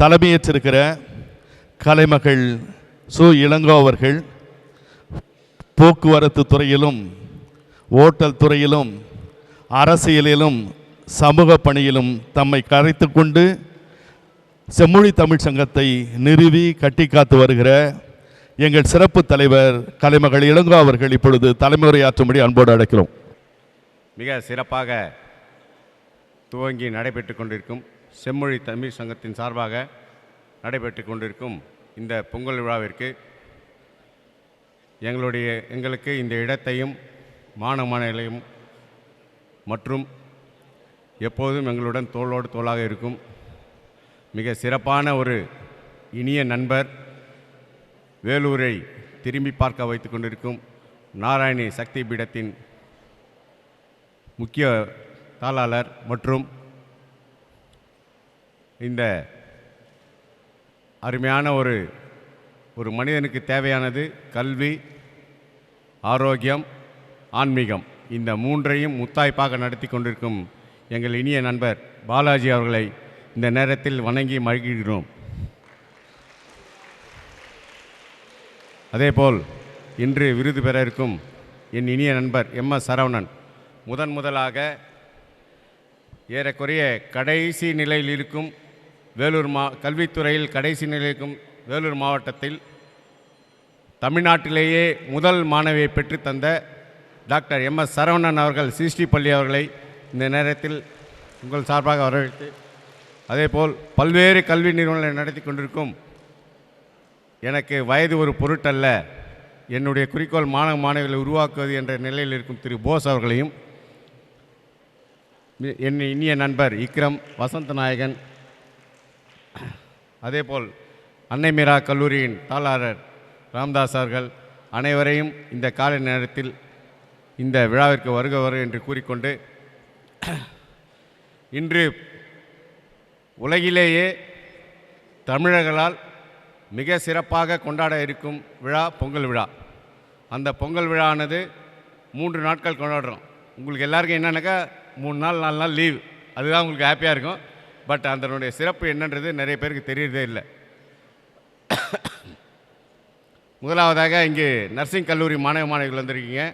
தலைமையேற்றிருக்கிற கலைமகள் சு. இளங்கோ அவர்கள் போக்குவரத்து துறையிலும் ஓட்டல் துறையிலும் அரசியலிலும் சமூக பணியிலும் தம்மை கரைத்து கொண்டு செம்மொழி தமிழ் சங்கத்தை நிறுவி கட்டி காத்து வருகிற எங்கள் சிறப்பு தலைவர் கலைமகள் இளங்கோ அவர்கள் இப்பொழுது தலைமுறையாற்றும்படி அன்போடு அழைக்கிறோம். மிக சிறப்பாக துவங்கி நடைபெற்று கொண்டிருக்கும் செம்மொழி தமிழ் சங்கத்தின் சார்பாக நடைபெற்று கொண்டிருக்கும் இந்த பொங்கல் விழாவிற்கு எங்களுடைய எங்களுக்கு இந்த இடத்தையும் மாணவனைகளையும் மற்றும் எப்போதும் எங்களுடன் தோளோடு தோளாக இருக்கும் மிக சிறப்பான ஒரு இனிய நண்பர் வேலூரை திரும்பி பார்க்க வைத்து கொண்டிருக்கும் நாராயணி சக்தி பீடத்தின் முக்கிய தாளாளர் மற்றும் இந்த அருமையான ஒரு ஒரு மனிதனுக்கு தேவையானது கல்வி ஆரோக்கியம் ஆன்மீகம். இந்த மூன்றையும் முத்தாய்ப்பாக நடத்தி கொண்டிருக்கும் எங்கள் இனிய நண்பர் பாலாஜி அவர்களை இந்த நேரத்தில் வணங்கி மகிழ்கிறோம். அதேபோல் இன்று விருது பெற இருக்கும் என் இனிய நண்பர் எம் எஸ் சரவணன் முதன் முதலாக ஏறக்குறைய கடைசி நிலையில் இருக்கும் வேலூர் மா கல்வித்துறையில் கடைசி நிலைக்கும் வேலூர் மாவட்டத்தில் தமிழ்நாட்டிலேயே முதல் மாணவியை பெற்றுத்தந்த டாக்டர் எம். எஸ். சரவணன் அவர்கள் சிஸ்டி பள்ளி அவர்களை இந்த நேரத்தில் உங்கள் சார்பாக வரவேற்று அதேபோல் பல்வேறு கல்வி நிறுவனங்களை நடத்தி கொண்டிருக்கும் எனக்கு வயது ஒரு பொருட்டல்ல. என்னுடைய குறிக்கோள் மாணவ மாணவிகளை உருவாக்குவது என்ற நிலையில் இருக்கும் திரு. போஸ் அவர்களையும் என் இனிய நண்பர் இக்ரம் வசந்த நாயகன் அதேபோல் அன்னை மீரா கல்லூரியின் தாளாளர் ராம்தாஸ் அவர்கள் அனைவரையும் இந்த காலை நேரத்தில் இந்த விழாவிற்கு வருக வரு என்று கூறிக்கொண்டு இன்று உலகிலேயே தமிழர்களால் மிக சிறப்பாக கொண்டாட இருக்கும் விழா பொங்கல் விழா. அந்த பொங்கல் விழானது மூன்று நாட்கள் கொண்டாடுறோம். உங்களுக்கு எல்லாருக்கும் என்னென்னாக்கா மூணு நாள் நாலு நாள் லீவ். அதுதான் உங்களுக்கு ஹாப்பியாக இருக்கும். பட் அதனுடைய சிறப்பு என்னன்றது நிறைய பேருக்கு தெரியறதே இல்லை. முதலாவதாக இங்கே நர்சிங் கல்லூரி மாணவ மாணவிகள் வந்திருக்கீங்க.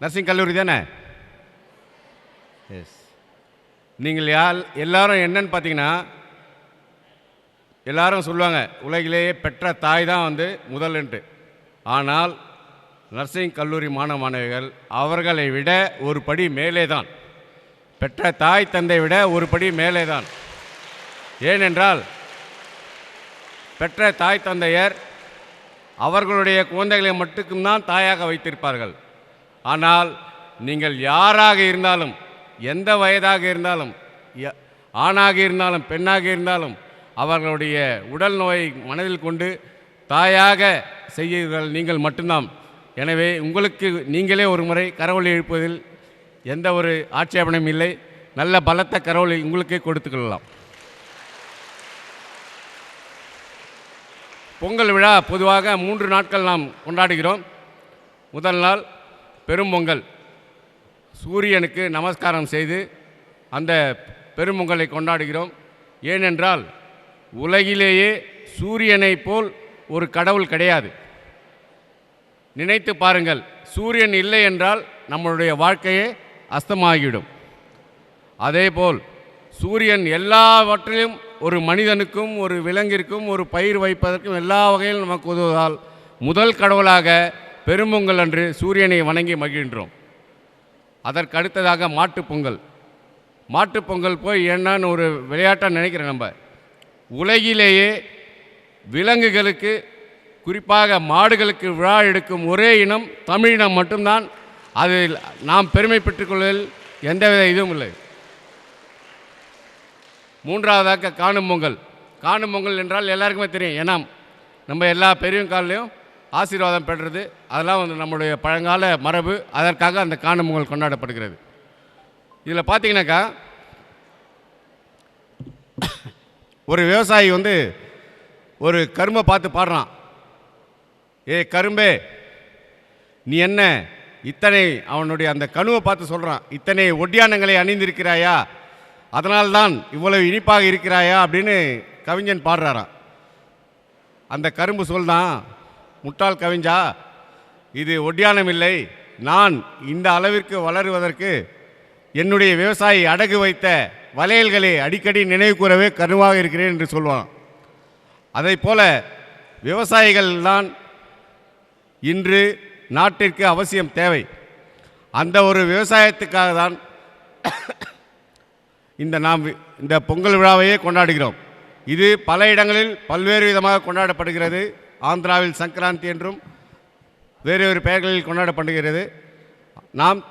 நர்சிங் கல்லூரி தானே? எஸ் நீங்கள் யார் எல்லாரும் என்னன்னு பார்த்தீங்கன்னா எல்லாரும் சொல்லுவாங்க உலகிலேயே பெற்ற தாய் தான் வந்து முதல்ன்ட்டு. ஆனால் நர்சிங் கல்லூரி மாணவ மாணவிகள் அவர்களை விட ஒரு படி மேலே தான். பெற்ற தாய் தந்தை விட ஒரு படி மேலே தான் ஏனென்றால் பெற்ற தாய் தந்தையர் அவர்களுடைய குழந்தைகளை மட்டும்தான் தாயாக வைத்திருப்பார்கள். ஆனால் நீங்கள் யாராக இருந்தாலும் எந்த வயதாக இருந்தாலும் ய- ஆணாக இருந்தாலும் பெண்ணாக இருந்தாலும் அவர்களுடைய உடல் நோயை மனதில் கொண்டு தாயாக செய்யுங்கள் நீங்கள் மட்டும்தான். எனவே உங்களுக்கு நீங்களே ஒரு முறை கரவொலி எழுப்பதில் எந்த ஒரு ஆட்சேபனையும் இல்லை. நல்ல பலத்த கரவொலி உங்களுக்கே கொடுத்துக்கொள்ளலாம் பொங்கல் விழா பொதுவாக மூன்று நாட்கள் நாம் கொண்டாடுகிறோம். முதல் நாள் பெரும்பொங்கல் சூரியனுக்கு நமஸ்காரம் செய்து அந்த பெரும்பொங்கலை கொண்டாடுகிறோம். ஏனென்றால் உலகிலேயே சூரியனைப் போல் ஒரு கடவுள் கிடையாது. நினைத்து பாருங்கள் சூரியன் இல்லை என்றால் நம்மளுடைய வாழ்க்கையே அஸ்தமாகிவிடும். அதேபோல் சூரியன் எல்லாவற்றிலும் ஒரு மனிதனுக்கும் ஒரு விலங்கிற்கும் ஒரு பயிர் வைப்பதற்கும் எல்லா வகையிலும் நமக்கு உதவுவதால் முதல் கடவுளாக பெரும்பொங்கல் அன்று சூரியனை வணங்கி மகிழ்கின்றோம். அதற்கு அடுத்ததாக மாட்டுப் பொங்கல். மாட்டுப் பொங்கல் போய் என்னன்னு ஒரு விளையாட்டாக நினைக்கிறேன் நம்ம. உலகிலேயே விலங்குகளுக்கு குறிப்பாக மாடுகளுக்கு விழா எடுக்கும் ஒரே இனம் தமிழினம் மட்டும்தான். அதில் நாம் பெருமை பெற்றுக்கொள்வதில் எந்தவித இதுவும் இல்லை. மூன்றாவதாக காணும் பொங்கல். காணும் பொங்கல் என்றால் எல்லாருக்குமே தெரியும். ஏன்னா நம்ம எல்லா பெரியவங்க காலையும் ஆசீர்வாதம் பெறுறது. அதெல்லாம் வந்து நம்மளுடைய பழங்கால மரபு. அதற்காக அந்த காணும் பொங்கல் கொண்டாடப்படுகிறது. இதில் பார்த்தீங்கன்னாக்கா ஒரு விவசாயி வந்து ஒரு கரும்பை பார்த்து பாடுறான். ஏ கரும்பே நீ என்ன இத்தனை அவனுடைய அந்த கணுவை பார்த்து சொல்கிறான் இத்தனை ஒட்டியானங்களை அணிந்திருக்கிறாயா? அதனால்தான் இவ்வளவு இனிப்பாக இருக்கிறாயா? அப்படின்னு கவிஞன் பாடுறாராம். அந்த கரும்பு சொல்தான் முட்டாள் கவிஞ்சா இது ஒட்டியானம் இல்லை. நான் இந்த அளவிற்கு வளருவதற்கு என்னுடைய விவசாயி அடகு வைத்த வளையல்களை அடிக்கடி நினைவு கூறவே கருவாக இருக்கிறேன் என்று சொல்வான் அதை போல விவசாயிகள் தான் இன்று நாட்டிற்கு அவசியம் தேவை. அந்த ஒரு விவசாயத்துக்காக தான் இந்த நாம் வி- இந்த பொங்கல் விழாவையே கொண்டாடுகிறோம். இது பல இடங்களில் பல்வேறு விதமாக கொண்டாடப்படுகிறது. ஆந்திராவில் சங்கராந்தி என்றும் வேறு வேறு பெயர்களில் கொண்டாடப்படுகிறது. நாம்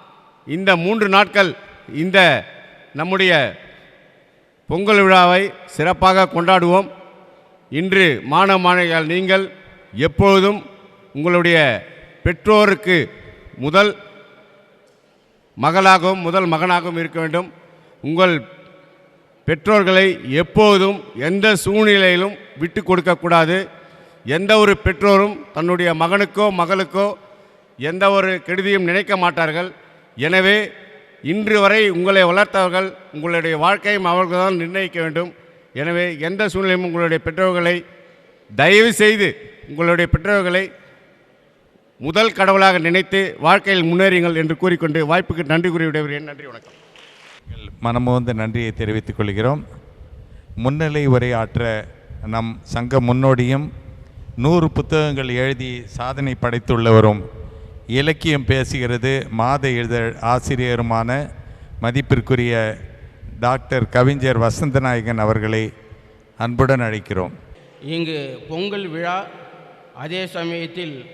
இந்த மூன்று நாட்கள் இந்த நம்முடைய பொங்கல் விழாவை சிறப்பாக கொண்டாடுவோம். இன்று மாணவ மாணவிகள் நீங்கள் எப்பொழுதும் உங்களுடைய பெற்றோருக்கு முதல் மகளாகவும் முதல் மகனாகவும் இருக்க வேண்டும். உங்கள் பெற்றோர்களை எப்போதும் எந்த சூழ்நிலையிலும் விட்டு கொடுக்கக்கூடாது எந்த ஒரு பெற்றோரும் தன்னுடைய மகனுக்கோ மகளுக்கோ எந்த ஒரு கெடுதியும் நினைக்க மாட்டார்கள். எனவே இன்று வரை உங்களை வளர்த்தவர்கள் உங்களுடைய வாழ்க்கையும் அவர்கள் தான் நிர்ணயிக்க வேண்டும். எனவே எந்த சூழ்நிலையும் உங்களுடைய பெற்றோர்களை தயவு செய்து உங்களுடைய பெற்றோர்களை முதல் கடவுளாக நினைத்து வாழ்க்கையில் முன்னேறிங்கள் என்று கூறிக்கொண்டு வாய்ப்புக்கு நன்றி கூறி விடைபெறுகிறேன். நன்றி வணக்கம். மனமோந்த நன்றியை தெரிவித்துக் கொள்கிறோம். முன்னிலை உரையாற்ற நம் சங்க முன்னோடியும் நூறு புத்தகங்கள் எழுதி சாதனை படைத்துள்ளவரும் இலக்கியம் பேசுகிறது மாத இதழ் ஆசிரியருமான மதிப்பிற்குரிய டாக்டர் கவிஞர் வசந்தநாயகன் அவர்களை அன்புடன் அழைக்கிறோம். இங்கு பொங்கல் விழா அதே சமயத்தில்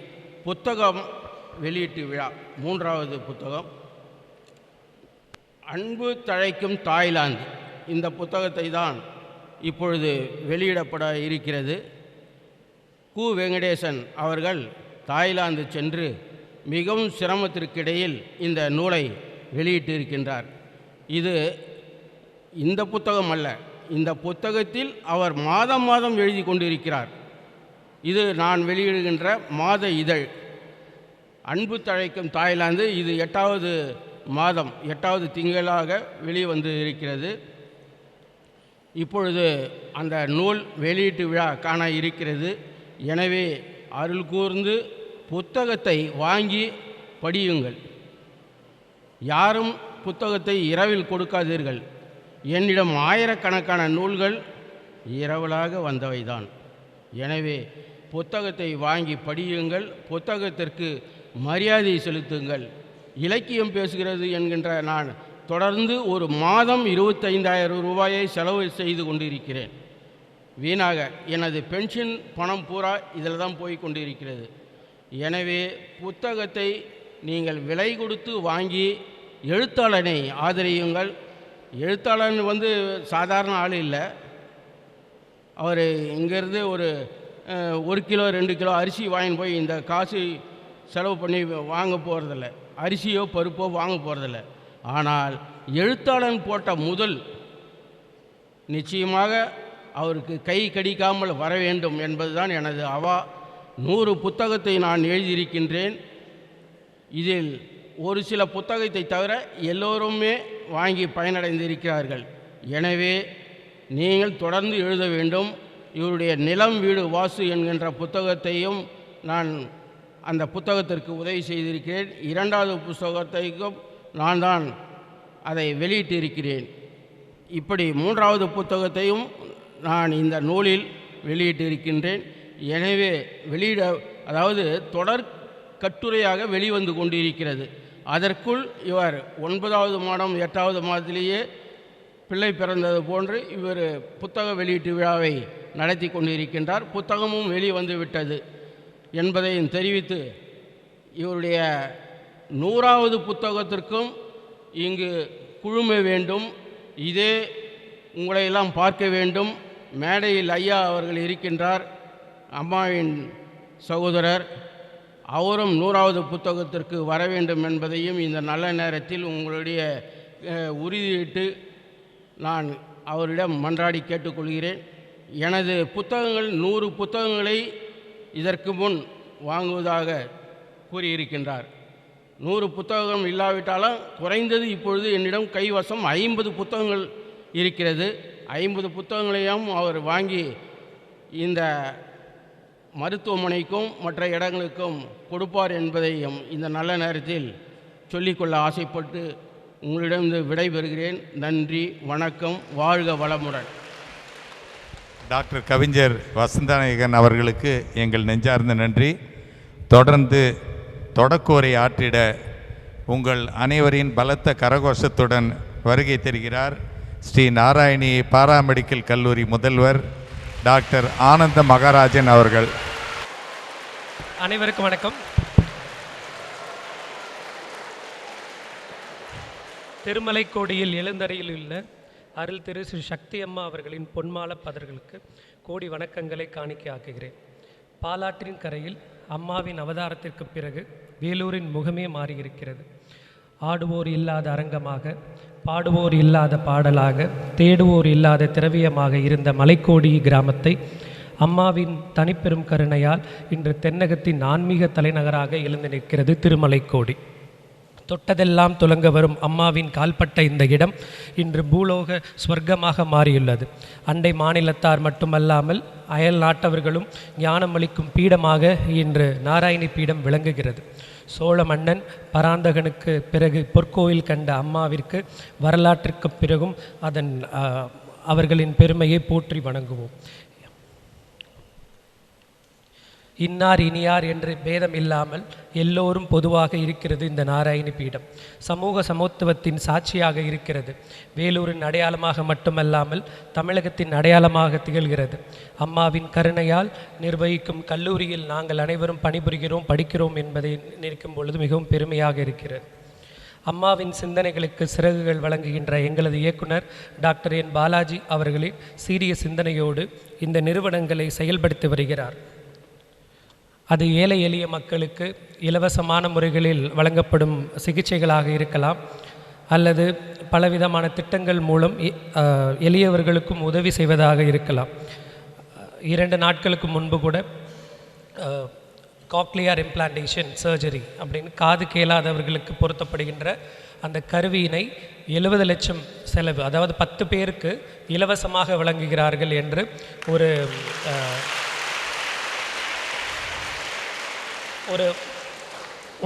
புத்தகம் வெளியீட்டு விழா மூன்றாவது புத்தகம். அன்பு தழைக்கும் தாய்லாந்து. இந்த புத்தகத்தை தான் இப்பொழுது வெளியிடப்பட இருக்கிறது. கு. வெங்கடேசன் அவர்கள் தாய்லாந்து சென்று மிகவும் சிரமத்திற்கிடையில் இந்த நூலை வெளியிட்டிருக்கின்றார். இது இந்த புத்தகம் அல்ல. இந்த புத்தகத்தில் அவர் மாதம் மாதம் எழுதி கொண்டிருக்கிறார். இது நான் வெளியிடுகின்ற மாத இதழ். அன்பு தழைக்கும் தாய்லாந்து இது எட்டாவது மாதம் எட்டாவது திங்களாக வெளிவந்து இருக்கிறது இப்பொழுது அந்த நூல் வெளியீட்டு விழா காண இருக்கிறது. எனவே அருள் கூர்ந்து புத்தகத்தை வாங்கி படியுங்கள். யாரும் புத்தகத்தை இரவில் கொடுக்காதீர்கள். என்னிடம் ஆயிரக்கணக்கான நூல்கள் இரவலாக வந்தவைதான். எனவே புத்தகத்தை வாங்கி படியுங்கள் புத்தகத்திற்கு மரியாதை செலுத்துங்கள். இலக்கியம் பேசுகிறது என்கின்ற நான் தொடர்ந்து ஒரு மாதம் இருபத்தைந்தாயிரம் ரூபாயை செலவு செய்து கொண்டிருக்கிறேன். வீணாக எனது பென்ஷன் பணம் பூரா இதில் தான் போய் கொண்டிருக்கிறது. எனவே புத்தகத்தை நீங்கள் விலை கொடுத்து வாங்கி எழுத்தாளனை ஆதரியுங்கள். எழுத்தாளன் வந்து சாதாரண ஆள் இல்லை. அவர் இங்கேருந்து ஒரு ஒரு கிலோ ரெண்டு கிலோ அரிசி வாங்கின்னு போய் இந்த காசு செலவு பண்ணி வாங்க போகிறதில்ல அரிசியோ பருப்போ வாங்க போகிறதில்ல ஆனால் எழுத்தாளன் போட்ட முதல் நிச்சயமாக அவருக்கு கை கடிக்காமல் வர வேண்டும் என்பதுதான் எனது அவா. நூறு புத்தகத்தை நான் எழுதியிருக்கின்றேன். இதில் ஒரு சில புத்தகத்தை தவிர எல்லோருமே வாங்கி பயனடைந்திருக்கிறார்கள். எனவே நீங்கள் தொடர்ந்து எழுத வேண்டும். இவருடைய நிலம் வீடு வாசு என்கின்ற புத்தகத்தையும் நான் அந்த புத்தகத்திற்கு உதவி செய்திருக்கிறேன். இரண்டாவது புத்தகத்தைக்கும் நான் தான் அதை வெளியிட்டிருக்கிறேன். இப்படி மூன்றாவது புத்தகத்தையும் நான் இந்த நூலில் வெளியிட்டிருக்கின்றேன். எனவே வெளியிட அதாவது தொடர் கட்டுரையாக வெளிவந்து கொண்டிருக்கிறது. அதற்குள் இவர் ஒன்பதாவது மாதம் எட்டாவது மாதத்திலேயே பிள்ளை பிறந்தது போன்று இவர் புத்தக வெளியீட்டு விழாவை நடத்தி கொண்டிருக்கின்றார். புத்தகமும் வெளிவந்து விட்டது என்பதையும் தெரிவித்து இவருடைய நூறாவது புத்தகத்திற்கும் இங்கு குழும வேண்டும். இதே உங்களையெல்லாம் பார்க்க வேண்டும். மேடையில் ஐயா அவர்கள் இருக்கின்றார் அம்மாவின் சகோதரர். அவரும் நூறாவது புத்தகத்திற்கு வர வேண்டும் என்பதையும் இந்த நல்ல நேரத்தில் உங்களுடைய உறுதியிட்டு நான் அவரிடம் மன்றாடி கேட்டுக்கொள்கிறேன். எனது புத்தகங்கள் நூறு புத்தகங்களை இதற்கு முன் வாங்குவதாக கூறியிருக்கின்றார். நூறு புத்தகம் இல்லாவிட்டாலும் குறைந்தது இப்பொழுது என்னிடம் கைவசம் ஐம்பது புத்தகங்கள் இருக்கிறது. ஐம்பது புத்தகங்களையும் அவர் வாங்கி இந்த மருத்துவமனைக்கும் மற்ற இடங்களுக்கும் கொடுப்பார் என்பதையும் இந்த நல்ல நேரத்தில் சொல்லிக்கொள்ள ஆசைப்பட்டு உங்களிடம் விடைபெறுகிறேன். நன்றி வணக்கம் வாழ்க வளமுடன். டாக்டர் கவிஞர் வசந்தநாயகன் அவர்களுக்கு எங்கள் நெஞ்சார்ந்த நன்றி. தொடர்ந்து தொடக்கோரை ஆற்றிட உங்கள் அனைவரின் பலத்த கரகோஷத்துடன் வருகை தருகிறார். ஸ்ரீ நாராயணி பாராமெடிக்கல் கல்லூரி முதல்வர் டாக்டர் ஆனந்த மகாராஜன் அவர்கள். அனைவருக்கும் வணக்கம். திருமலைக்கோடியில் எழுந்தறையில் உள்ள அருள் திரு ஸ்ரீ சக்தி அம்மா அவர்களின் பொன்மால பதர்களுக்கு கோடி வணக்கங்களை காணிக்கையாக்குகிறேன். பாலாற்றின் கரையில் அம்மாவின் அவதாரத்திற்கு பிறகு வேலூரின் முகமே மாறியிருக்கிறது. ஆடுவோர் இல்லாத அரங்கமாக பாடுவோர் இல்லாத பாடலாக தேடுவோர் இல்லாத திரவியமாக இருந்த மலைக்கோடி கிராமத்தை அம்மாவின் தனிப்பெரும் கருணையால் இன்று தென்னகத்தின் ஆன்மீக தலைநகராக எழுந்து நிற்கிறது திருமலைக்கோடி. தொட்டதெல்லாம் துலங்க வரும் அம்மாவின் கால்பட்ட இந்த இடம் இன்று பூலோக ஸ்வர்க்கமாக மாறியுள்ளது. அண்டை மாநிலத்தார் மட்டுமல்லாமல் அயல் நாட்டவர்களும் ஞானமளிக்கும் பீடமாக இன்று நாராயணி பீடம் விளங்குகிறது. சோழ மன்னன் பராந்தகனுக்கு பிறகு பொற்கோயில் கண்ட அம்மாவிற்கு வரலாற்றுக்கு பிறகும் அதன் அவர்களின் பெருமையை போற்றி வணங்குவோம். இன்னார் இனியார் என்று பேதம் இல்லாமல் எல்லோரும் பொதுவாக இருக்கிறது இந்த நாராயணி பீடம். சமூக சமத்துவத்தின் சாட்சியாக இருக்கிறது. வேலூரின் அடையாளமாக மட்டுமல்லாமல் தமிழகத்தின் அடையாளமாக திகழ்கிறது. அம்மாவின் கருணையால் நிர்வகிக்கும் கல்லூரியில் நாங்கள் அனைவரும் பணிபுரிகிறோம் படிக்கிறோம் என்பதை நினைக்கும் பொழுது மிகவும் பெருமையாக இருக்கிறது. அம்மாவின் சிந்தனைகளுக்கு சிறகுகள் வழங்குகின்ற எங்களது இயக்குனர் டாக்டர் என் பாலாஜி அவர்களின் சீரிய சிந்தனையோடு இந்த நிறுவனங்களை செயல்படுத்தி வருகிறார். அது ஏழை எளிய மக்களுக்கு இலவசமான முறைகளில் வழங்கப்படும் சிகிச்சைகளாக இருக்கலாம். அல்லது பலவிதமான திட்டங்கள் மூலம் எ- எளியவர்களுக்கும் உதவி செய்வதாக இருக்கலாம். இரண்டு நாட்களுக்கு முன்பு கூட காக்லியார் இம்ப்ளான்டேஷன் சர்ஜரி அப்படின்னு காது கேளாதவர்களுக்கு பொருத்தப்படுகின்ற அந்த கருவியினை எழுபது லட்சம் செலவு அதாவது பத்து பேருக்கு இலவசமாக வழங்குகிறார்கள் என்று ஒரு ஒரு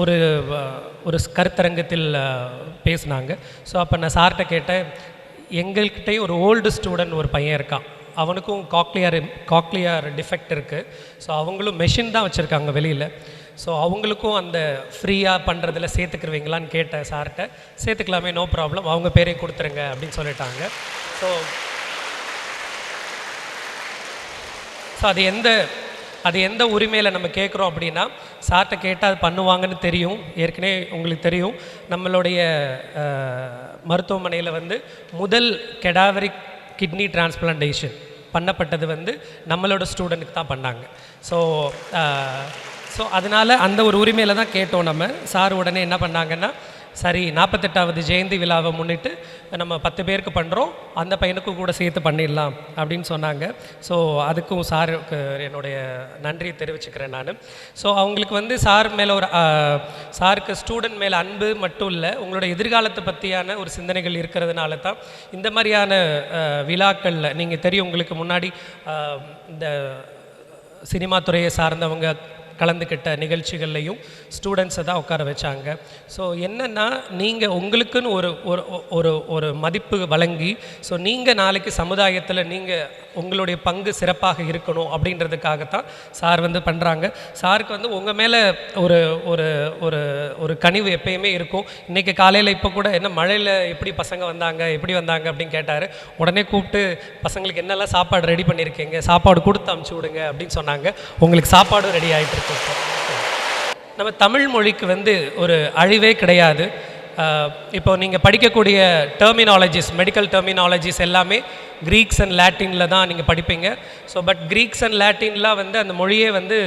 ஒரு ஒரு கருத்தரங்கத்தில் பேசினாங்க. ஸோ அப்போ நான் சார்கிட்ட கேட்டேன் எங்கள்கிட்டயே ஒரு ஓல்டு ஸ்டூடெண்ட் ஒரு பையன் இருக்கான். அவனுக்கும் காக்லியார் காக்லியார் டிஃபெக்ட் இருக்குது ஸோ அவங்களும் மெஷின் தான் வச்சுருக்காங்க வெளியில். ஸோ அவங்களுக்கும் அந்த ஃப்ரீயாக பண்ணுறதில் சேர்த்துக்குருவீங்களான்னு கேட்டேன் சார்கிட்ட சேர்த்துக்கலாமே நோ ப்ராப்ளம் அவங்க பேரையும் கொடுத்துருங்க அப்படின்னு சொல்லிட்டாங்க. ஸோ ஸோ அது எந்த அது எந்த உரிமையில் நம்ம கேட்குறோம் அப்படின்னா சார்கிட்ட கேட்டால் அது பண்ணுவாங்கன்னு தெரியும். ஏற்கனவே உங்களுக்கு தெரியும். நம்மளுடைய மருத்துவமனையில் வந்து முதல் கெடாவரிக் கிட்னி டிரான்ஸ்பிளான்டேஷன் பண்ணப்பட்டது வந்து நம்மளோட ஸ்டூடெண்ட்டுக்கு தான் பண்ணாங்க. ஸோ ஸோ அதனால் அந்த ஒரு உரிமையில் தான் கேட்டோம் நம்ம. சார் உடனே என்ன பண்ணாங்கன்னா சரி நாற்பத்தெட்டாவது ஜெயந்தி விழாவை முன்னிட்டு நம்ம பத்து பேருக்கு பண்ணுறோம் அந்த பையனுக்கும் கூட சேர்த்து பண்ணிடலாம் அப்படின்னு சொன்னாங்க. ஸோ அதுக்கும் சாருக்கு என்னுடைய நன்றியை தெரிவிச்சுக்கிறேன் நான். ஸோ அவங்களுக்கு வந்து சார் மேலே ஒரு சாருக்கு ஸ்டூடெண்ட் மேலே அன்பு மட்டும் இல்லை உங்களோட எதிர்காலத்தை பற்றியான ஒரு சிந்தனைகள் இருக்கிறதுனால தான் இந்த மாதிரியான விழாக்களில் நீங்கள் தெரியும் உங்களுக்கு முன்னாடி இந்த சினிமா துறையை சார்ந்தவங்க கலந்துக்கிட்ட நிகழ்ச்சிகள்லையும் ஸ்டூடெண்ட்ஸை தான் உட்கார வச்சாங்க. ஸோ என்னென்னா நீங்கள் உங்களுக்குன்னு ஒரு ஒரு ஒரு ஒரு மதிப்பு வழங்கி ஸோ நீங்கள் நாளைக்கு சமுதாயத்தில் நீங்கள் உங்களுடைய பங்கு சிறப்பாக இருக்கணும் அப்படின்றதுக்காகத்தான் சார் வந்து பண்ணுறாங்க சாருக்கு வந்து உங்கள் மேலே ஒரு ஒரு ஒரு ஒரு கனிவு எப்பயுமே இருக்கும். இன்றைக்கி காலையில் இப்போ கூட என்ன மழையில் எப்படி பசங்க வந்தாங்க எப்படி வந்தாங்க அப்படின்னு கேட்டார். உடனே கூப்பிட்டு பசங்களுக்கு என்னெல்லாம் சாப்பாடு ரெடி பண்ணியிருக்கீங்க சாப்பாடு கொடுத்து அமுச்சு விடுங்க அப்படின்னு சொன்னாங்க. உங்களுக்கு சாப்பாடும் ரெடி ஆகிட்டு நம்ம தமிழ் மொழிக்கு வந்து ஒரு அழிவே கிடையாது. இப்போ நீங்கள் படிக்கக்கூடிய டெர்மினாலஜிஸ் மெடிக்கல் டெர்மினாலஜிஸ் எல்லாமே க்ரீக்ஸ் அண்ட் லாட்டினில் தான் நீங்கள் படிப்பீங்க. ஸோ பட் க்ரீக்ஸ் அண்ட் லாட்டின்லாம் வந்து அந்த மொழியே வந்து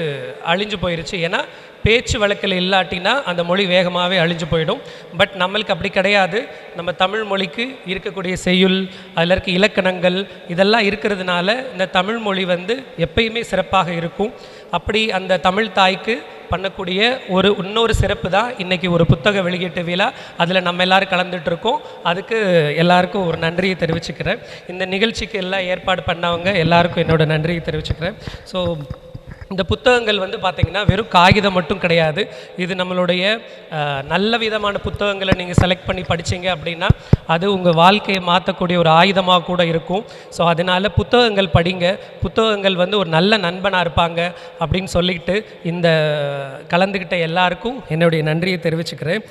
அழிஞ்சு போயிருச்சு. ஏன்னா பேச்சு வழக்கில் இல்லாட்டினா அந்த மொழி வேகமாகவே அழிஞ்சு போயிடும். பட் நம்மளுக்கு அப்படி கிடையாது. நம்ம தமிழ் மொழிக்கு இருக்கக்கூடிய செய்யுள் அதில் இருக்க இலக்கணங்கள் இதெல்லாம் இருக்கிறதுனால இந்த தமிழ் மொழி வந்து எப்பயுமே சிறப்பாக இருக்கும். அப்படி அந்த தமிழ் தாய்க்கு பண்ணக்கூடிய ஒரு இன்னொரு சிறப்பு தான் இன்றைக்கி ஒரு புத்தக வெளியீட்டு விழா. அதில் நம்ம எல்லாரும் கலந்துட்டுருக்கோம் அதுக்கு எல்லாருக்கும் ஒரு நன்றியை தெரிவிச்சுக்கிறேன். இந்த நிகழ்ச்சிக்கு எல்லாம் ஏற்பாடு பண்ணவங்க எல்லாருக்கும் என்னோடய நன்றியை தெரிவிச்சுக்கிறேன். ஸோ இந்த புத்தகங்கள் வந்து பார்த்திங்கன்னா வெறும் காகிதம் மட்டும் கிடையாது. இது நம்மளுடைய நல்ல விதமான புத்தகங்களை நீங்கள் செலக்ட் பண்ணி படிச்சீங்க அப்படின்னா அது உங்கள் வாழ்க்கையை மாற்றக்கூடிய ஒரு ஆயுதமாக கூட இருக்கும். ஸோ அதனால் புத்தகங்கள் படிங்க. புத்தகங்கள் வந்து ஒரு நல்ல நண்பனாக இருப்பாங்க அப்படின்னு சொல்லிட்டு இந்த கலந்துக்கிட்ட எல்லாருக்கும் என்னுடைய நன்றியை தெரிவிச்சுக்கிறேன்.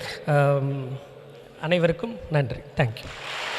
அனைவருக்கும் நன்றி. தேங்க்யூ